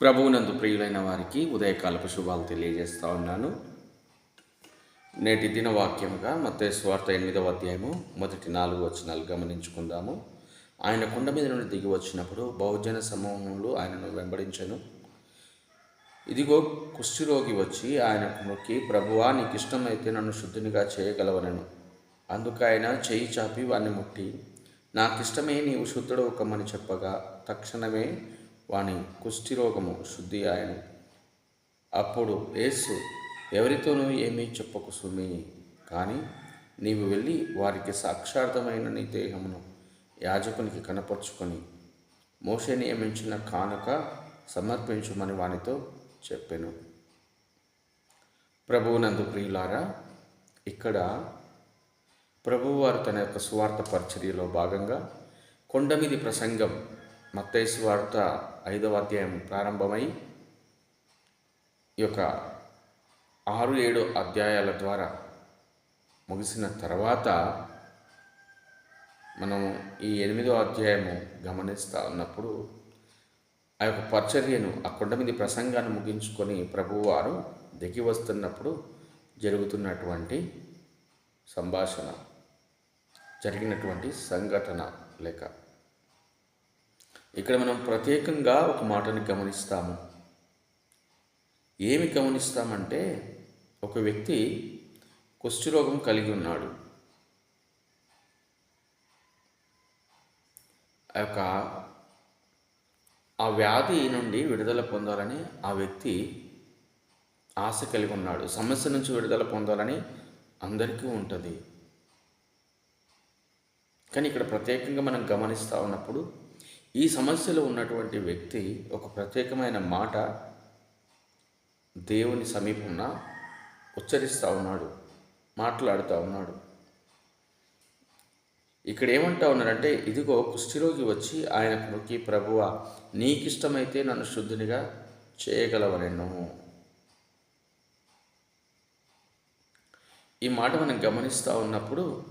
ప్రభువునందు ప్రియులైన వారికి ఉదయకాలపు శుభాలు తెలియజేస్తూ ఉన్నాను. నేటి దిన వాక్యముగా మత స్వార్థ ఎనిమిదవ అధ్యాయము మొదటి నాలుగు వచనాలు గమనించుకుందాము. ఆయన కొండ మీద నుండి దిగి వచ్చినప్పుడు బహుజన సమూహంలో ఆయనను వెంబడించను. ఇదిగో కుష్ఠిరోగి వచ్చి ఆయనకు నొక్కి ప్రభువా నీకు ఇష్టమైతే నన్ను శుద్ధినిగా చేయగలవనను. అందుకు ఆయన చేయి చాపి వాణ్ణి ముట్టి నాకిష్టమే నీవు శుద్ధుడు కమ్మని చెప్పగా తక్షణమే వాని కుష్ఠిరోగము శుద్ధి ఆయను అప్పుడు యేసు ఎవరితోనూ ఏమీ చెప్పకు సుమి కానీ నీవు వెళ్ళి వారికి సాక్షార్థమైన నీ దేహమును యాజకునికి కనపరుచుకొని మోషే నియమించిన కానుక సమర్పించుమని వానితో చెప్పాను. ప్రభువునందు ప్రియులారా ఇక్కడ ప్రభువారు తన యొక్క సువార్త పరిచర్యలో భాగంగా కొండమిది ప్రసంగం మత్తయి వార్త ఐదవ అధ్యాయం ప్రారంభమై ఈ యొక్క ఆరు ఏడు అధ్యాయాల ద్వారా ముగిసిన తర్వాత మనము ఈ ఎనిమిదో అధ్యాయము గమనిస్తూ ఉన్నప్పుడు ఆ యొక్క పరిచర్యను ఆ కొండ మీద ప్రసంగాన్ని ముగించుకొని ప్రభువారు దిగి వస్తున్నప్పుడు జరుగుతున్నటువంటి సంభాషణ జరిగినటువంటి సంఘటన లేక ఇక్కడ మనం ప్రత్యేకంగా ఒక మాటని గమనిస్తాము. ఏమి గమనిస్తామంటే ఒక వ్యక్తి కుష్ఠరోగం కలిగి ఉన్నాడు. ఆ యొక్క ఆ వ్యాధి నుండి విడుదల పొందాలని ఆ వ్యక్తి ఆశ కలిగి ఉన్నాడు. సమస్య నుంచి విడుదల పొందాలని అందరికీ ఉంటుంది. కానీ ఇక్కడ ప్రత్యేకంగా మనం గమనిస్తూ ఉన్నప్పుడు ఈ సమస్యలో ఉన్నటువంటి వ్యక్తి ఒక ప్రత్యేకమైన మాట దేవుని సమీపంన ఉచ్చరిస్తూ ఉన్నాడు మాట్లాడుతూ ఉన్నాడు. ఇక్కడ ఏమంటా ఉన్నారంటే ఇదిగో కుష్ఠిరోగి వచ్చి ఆయన నొక్కి ప్రభువ నీకిష్టమైతే నన్ను శుద్ధినిగా చేయగలవనెన్ను. ఈ మాట మనం గమనిస్తూ ఉన్నప్పుడు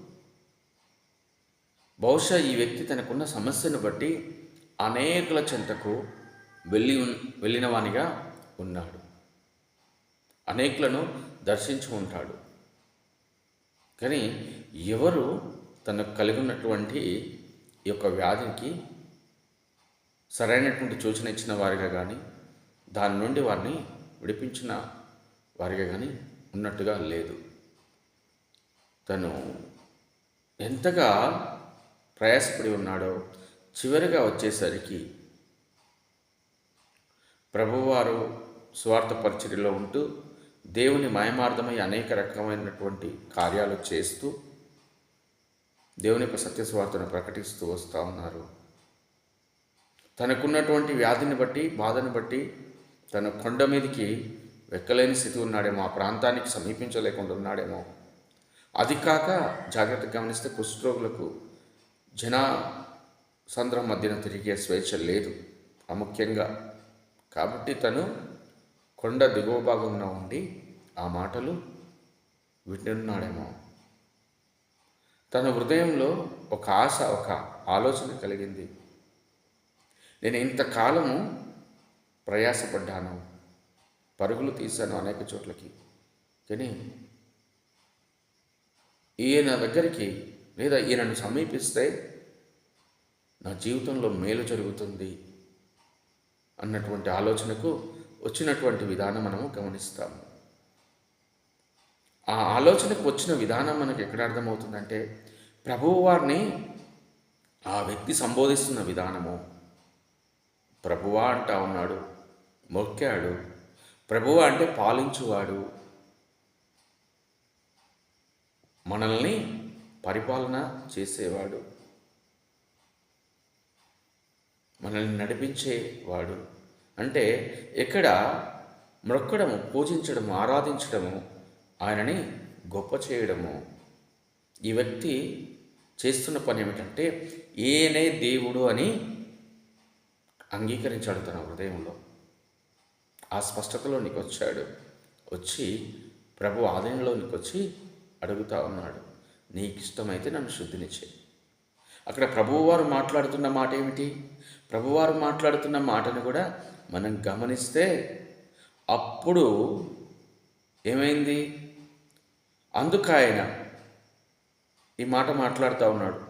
బహుశా ఈ వ్యక్తి తనకున్న సమస్యను బట్టి అనేకుల చెంతకు వెళ్ళి ఉన్ ఉన్నాడు. అనేకులను దర్శించి ఉంటాడు. కానీ ఎవరు తనకు కలిగి ఉన్నటువంటి ఈ యొక్క వ్యాధికి సరైనటువంటి సూచన ఇచ్చిన వారిగా కానీ దాని నుండి వారిని విడిపించిన వారిగా కానీ ఉన్నట్టుగా లేదు. తను ఎంతగా ప్రయాసపడి ఉన్నాడో చివరిగా వచ్చేసరికి ప్రభువారు స్వార్థ పరిచర్యలో ఉంటూ దేవుని మయమార్థమై అనేక రకమైనటువంటి కార్యాలు చేస్తూ దేవుని యొక్క సత్యస్వార్థను ప్రకటిస్తూ వస్తూ ఉన్నారు. తనకున్నటువంటి వ్యాధిని బట్టి బాధను బట్టి తన కొండ మీదకి వెక్కలేని స్థితి ఉన్నాడేమో ఆ ప్రాంతానికి సమీపించలేకుండా ఉన్నాడేమో. అది కాక జాగ్రత్తగా గమనిస్తే కుష్ఠరోగులకు జన సంద్రం మధ్యన తిరిగే స్వేచ్ఛ లేదు ప్రాముఖ్యంగా కాబట్టి తను కొండ దిగువ భాగంలో ఉండి ఆ మాటలు వింటున్నాడేమో. తన హృదయంలో ఒక ఆశ ఒక ఆలోచన కలిగింది. నేను ఇంతకాలము ప్రయాసపడ్డాను పరుగులు తీశాను అనేక చోట్లకి. కానీ ఈయన దగ్గరికి లేదా ఈయనను సమీపిస్తే నా జీవితంలో మేలు జరుగుతుంది అన్నటువంటి ఆలోచనకు వచ్చినటువంటి విధానం మనము గమనిస్తాము. ఆ ఆలోచనకు వచ్చిన విధానం మనకు ఎక్కడ అర్థమవుతుందంటే ప్రభువు వారిని ఆ వ్యక్తి సంబోధిస్తున్న విధానము. ప్రభువా అంటా ఉన్నాడు మొక్కాడు. ప్రభువ అంటే పాలించువాడు. మనల్ని పరిపాలన చేసేవాడు. మనల్ని నడిపించేవాడు అంటే ఇక్కడ మొక్కడము పూజించడము ఆరాధించడము ఆయనని గొప్ప చేయడము. ఈ వ్యక్తి చేస్తున్న పని ఏమిటంటే ఏనే దేవుడు అని అంగీకరించాడు తన హృదయంలో. ఆ స్పష్టతలో నీకు వచ్చాడు. వచ్చి ప్రభు ఆలయంలోనికి వచ్చి అడుగుతా ఉన్నాడు నీకు ఇష్టమైతే నన్ను శుద్ధినిచ్చే అక్కడ ప్రభువువారు మాట్లాడుతున్న మాట ఏమిటి? ప్రభువారు మాట్లాడుతున్న మాటను కూడా మనం గమనిస్తే అప్పుడు ఏమైంది? అందుకు ఆయన ఈ మాట మాట్లాడుతూ ఉన్నాడు.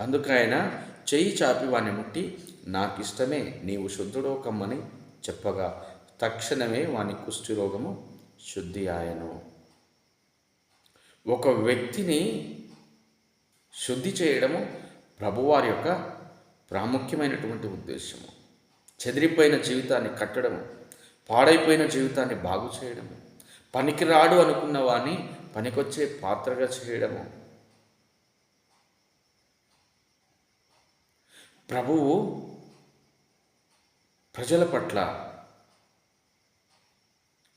అందుకు ఆయన చెయ్యి చాపి వాని ముట్టి నాకు ఇష్టమే నీవు శుద్ధుడో కమ్మని చెప్పగా. తక్షణమే వాని కుష్టి రోగము శుద్ధి ఆయను ఒక వ్యక్తిని శుద్ధి చేయడము ప్రభువారి యొక్క ప్రాముఖ్యమైనటువంటి ఉద్దేశము. చెదిరిపోయిన జీవితాన్ని కట్టడము పాడైపోయిన జీవితాన్ని బాగు చేయడము పనికిరాడు అనుకున్న వాణ్ణి పనికొచ్చే పాత్రగా చేయడము. ప్రభువు ప్రజల పట్ల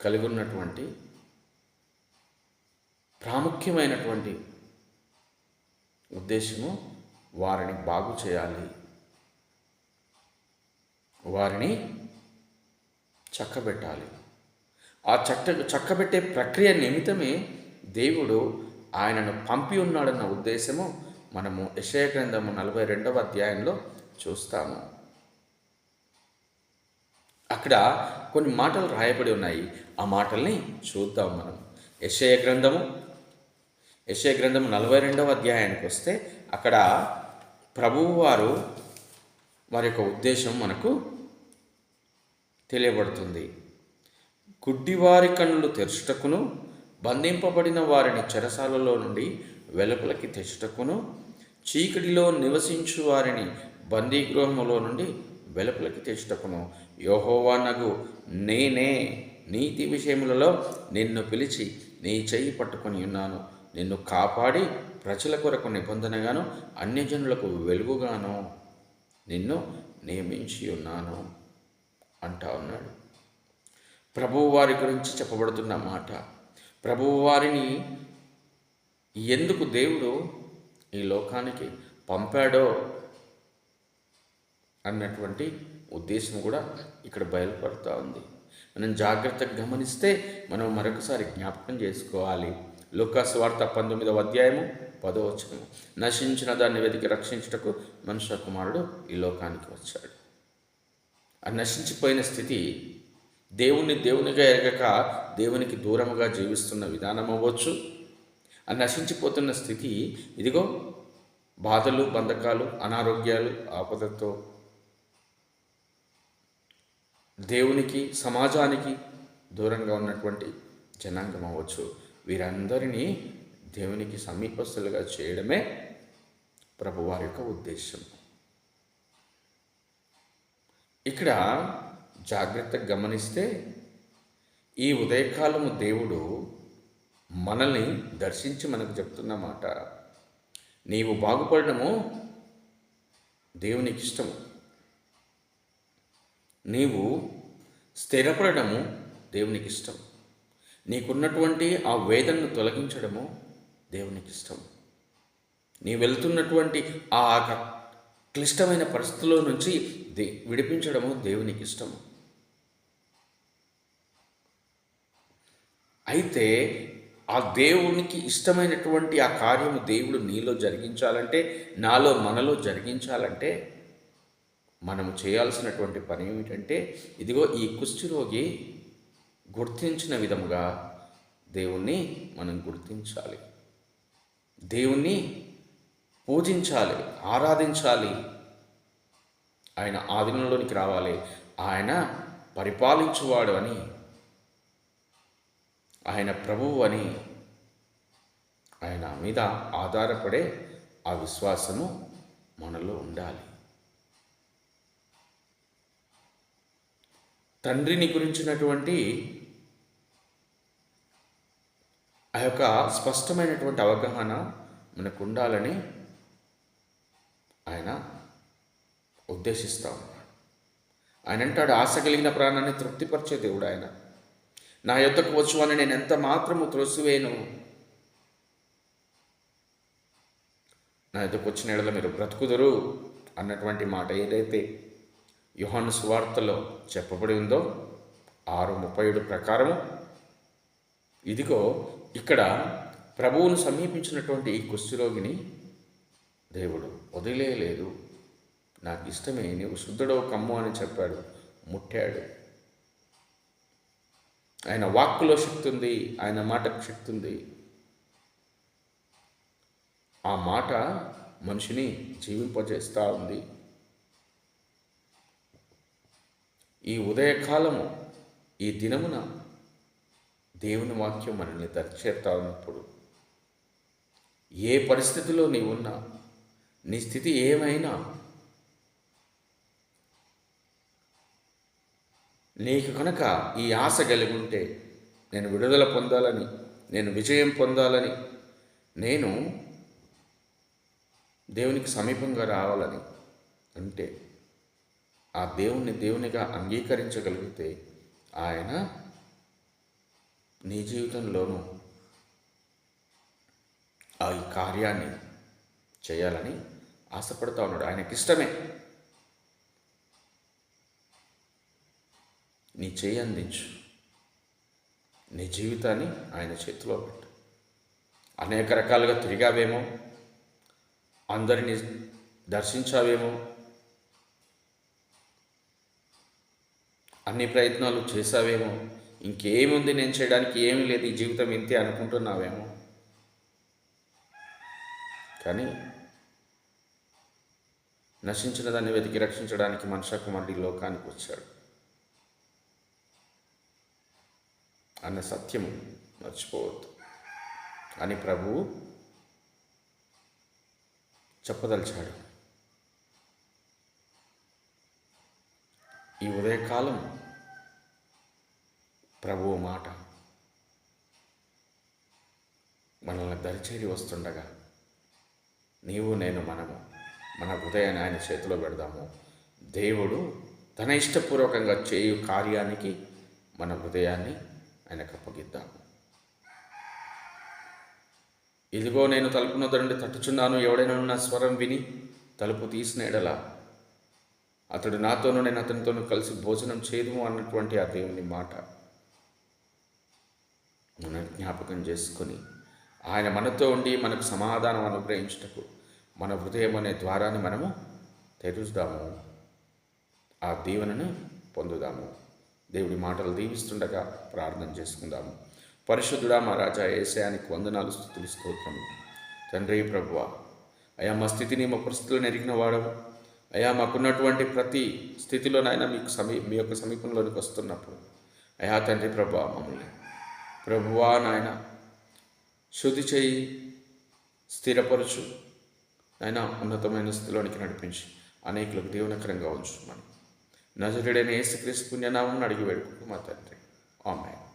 కలిగి ఉన్నటువంటి ప్రాముఖ్యమైనటువంటి ఉద్దేశము వారిని బాగు చేయాలి. వారిని చక్కబెట్టాలి. ఆ చట్ట చక్కబెట్టే ప్రక్రియ నిమిత్తమే దేవుడు ఆయనను పంపి ఉన్నాడన్న ఉద్దేశము మనము యశయ గ్రంథము నలభై రెండవ అధ్యాయంలో చూస్తాము. అక్కడ కొన్ని మాటలు రాయబడి ఉన్నాయి. ఆ మాటల్ని చూద్దాం మనం. యశయ గ్రంథము యశయ గ్రంథము నలభై రెండవ అధ్యాయానికి వస్తే అక్కడ ప్రభువు వారు వారి యొక్క ఉద్దేశం మనకు తెలియబడుతుంది. గుడ్డివారి కన్నులు తెరుచుటకును బంధింపబడిన వారిని చెరసాలలో నుండి వెలుపలకి తెచ్చుటకును చీకటిలో నివసించు వారిని బందీగృహములో నుండి వెలుపలకి తెచ్చుటకును. యోహోవా నగు నేనే నీతి విషయములలో నిన్ను పిలిచి నీ చెయ్యి పట్టుకొని ఉన్నాను. నిన్ను కాపాడి ప్రజల కొరకు నిబంధనగాను అన్యజనులకు వెలుగుగాను. నిన్ను నియమించి ఉన్నాను అంటా ఉన్నాడు. ప్రభువు వారి గురించి చెప్పబడుతున్న మాట. ప్రభువు వారిని ఎందుకు దేవుడు ఈ లోకానికి పంపాడో అన్నటువంటి ఉద్దేశం కూడా ఇక్కడ బయలుపడుతూ ఉంది. మనం జాగ్రత్తగా గమనిస్తే మనం మరొకసారి జ్ఞాపకం చేసుకోవాలి. లుకాస్ వార్త పంతొమ్మిదవ అధ్యాయము పదవచనము నశించిన దాన్ని వెతికి రక్షించుటకు మనుష్య కుమారుడు ఈ లోకానికి వచ్చాడు. ఆ నశించిపోయిన స్థితి దేవుణ్ణి దేవునిగా ఎరగక దేవునికి దూరముగా జీవిస్తున్న విధానం అవ్వచ్చు. ఆ నశించిపోతున్న స్థితి ఇదిగో బాధలు బంధకాలు అనారోగ్యాలు ఆపదతో దేవునికి సమాజానికి దూరంగా ఉన్నటువంటి జనాంగం అవ్వచ్చు. వీరందరినీ దేవునికి సమీపస్తులుగా చేయడమే ప్రభువారి యొక్క ఉద్దేశం. ఇక్కడ జాగ్రత్తగా గమనిస్తే ఈ ఉదయకాలము దేవుడు మనల్ని దర్శించి మనకు చెప్తున్నమాట నీవు బాగుపడము దేవునికి ఇష్టము. నీవు స్థిరపడము దేవునికి ఇష్టం నీకున్నటువంటి ఆ వేదనను తొలగించడము దేవునికి ఇష్టం నీ వెళ్తున్నటువంటి ఆ క్లిష్టమైన పరిస్థితుల్లో నుంచి దే విడిపించడము దేవునికి ఇష్టం అయితే ఆ దేవునికి ఇష్టమైనటువంటి ఆ కార్యము దేవుడు నీలో జరిగించాలంటే నాలో మనలో జరిగించాలంటే మనము చేయాల్సినటువంటి పని ఏమిటంటే ఇదిగో ఈ కుష్ఠిరోగి గుర్తించిన విధముగా దేవుణ్ణి మనం గుర్తించాలి. దేవుణ్ణి పూజించాలి ఆరాధించాలి. ఆయన ఆధీనంలోనికి రావాలి. ఆయన పరిపాలించువాడు అని ఆయన ప్రభువు అని ఆయన మీద ఆధారపడే ఆ విశ్వాసము మనలో ఉండాలి. తండ్రిని గురించినటువంటి ఆ యొక్క స్పష్టమైనటువంటి అవగాహన మనకు ఉండాలని ఆయన ఉద్దేశిస్తూ ఉన్నాడు. ఆయన అంటాడు ఆశ కలిగిన ప్రాణాన్ని తృప్తిపరిచే దేవుడు ఆయన. నా యొద్దకు వచ్చు అని నేను ఎంత మాత్రము త్రోసివేను నా యొద్దకు వచ్చిన ఎడల మీరు బ్రతుకుదురు అన్నటువంటి మాట ఏదైతే యుహాను సువార్తలో చెప్పబడి ఉందో ఆరు ముప్పై ఏడు ప్రకారము ఇదిగో ఇక్కడ ప్రభువును సమీపించినటువంటి ఈ కుష్ఠరోగిని దేవుడు వదిలేయలేదు. నాకు ఇష్టమే నీవు శుద్ధుడో కమ్ము అని చెప్పాడు. ముట్టాడు. ఆయన వాక్కులో శక్తి ఉంది ఆయన మాటకు శక్తి ఉంది. ఆ మాట మనిషిని జీవింపజేస్తూ ఉంది. ఈ ఉదయకాలము ఈ దినమున దేవుని వాక్యం మనల్ని దరిచేరుతా ఏ పరిస్థితిలో నీవున్నా నీ స్థితి ఏమైనా నీకు కనుక ఈ ఆశ కలిగి ఉంటే నేను విడుదల పొందాలని నేను విజయం పొందాలని నేను దేవునికి సమీపంగా రావాలని అంటే ఆ దేవుణ్ణి దేవునిగా అంగీకరించగలిగితే ఆయన నీ జీవితంలోనూ ఆ ఈ కార్యాన్ని చేయాలని ఆశపడుతూ ఉన్నాడు. ఆయనకి ఇష్టమే నీ చేయి అందించు. నీ జీవితాన్ని ఆయన చేతిలో పెట్టు. అనేక రకాలుగా తిరిగావేమో అందరినీ దర్శించావేమో అన్ని ప్రయత్నాలు చేసావేమో ఇంకేముంది నేను చేయడానికి ఏమీ లేదు ఈ జీవితం ఇంతే అనుకుంటున్నావేమో. కానీ నశించిన దాన్ని వెతికి రక్షించడానికి మనుష కుమారుడి లోకానికి వచ్చాడు. అన్న సత్యము మర్చిపోవద్దు. అని ప్రభువు చెప్పదలిచాడు. ఈ ఉదయకాలం ప్రభువు మాట. మనల్ని దరిచేరి వస్తుండగా నీవు నేను మనము మన హృదయాన్ని ఆయన చేతిలో పెడదాము. దేవుడు తన ఇష్టపూర్వకంగా చేయు కార్యానికి మన హృదయాన్ని ఆయనకు అప్పగిద్దాము. ఇదిగో నేను తలుపున దండి తట్టుచున్నాను. ఎవడైనా నా స్వరం విని తలుపు తీసిన ఎడల అతడు నాతోనూ నేను అతనితోనూ కలిసి భోజనం చేయదు అన్నటువంటి ఆ దేవుని మాట. జ్ఞాపకం చేసుకొని ఆయన మనతో ఉండి మనకు సమాధానం అనుగ్రహించుటకు మన హృదయం అనే ద్వారాన్ని మనము తెరుస్తాము. ఆ దీవెనను పొందుదాము. దేవుడి మాటలు దీవిస్తుండగా ప్రార్థన చేసుకుందాము. పరిశుద్ధుడా మా రాజా ఏసయానికి వందనాలు స్థుతులు స్తోత్రము తండ్రి ప్రభువ అయా మా స్థితిని మా పరిస్థితులను ఎరిగిన వాడవు. అయా మాకున్నటువంటి ప్రతి స్థితిలోనైనా మీకు సమీ మీ యొక్క సమీపంలోనికి వస్తున్నప్పుడు. అయా తండ్రి ప్రభు మమ్మల్ని ప్రభువా నాయన శుద్ధి చేయి స్థిరపరచు. ఆయన ఉన్నతమైన స్థితిలోనికి నడిపించి అనేకులకు దీవనకరంగా ఉంచు మనం నజరుడైన యేసుక్రీస్తు పుణ్యనామం అడిగి వేడుకుంటూ మా తండ్రి. ఆమె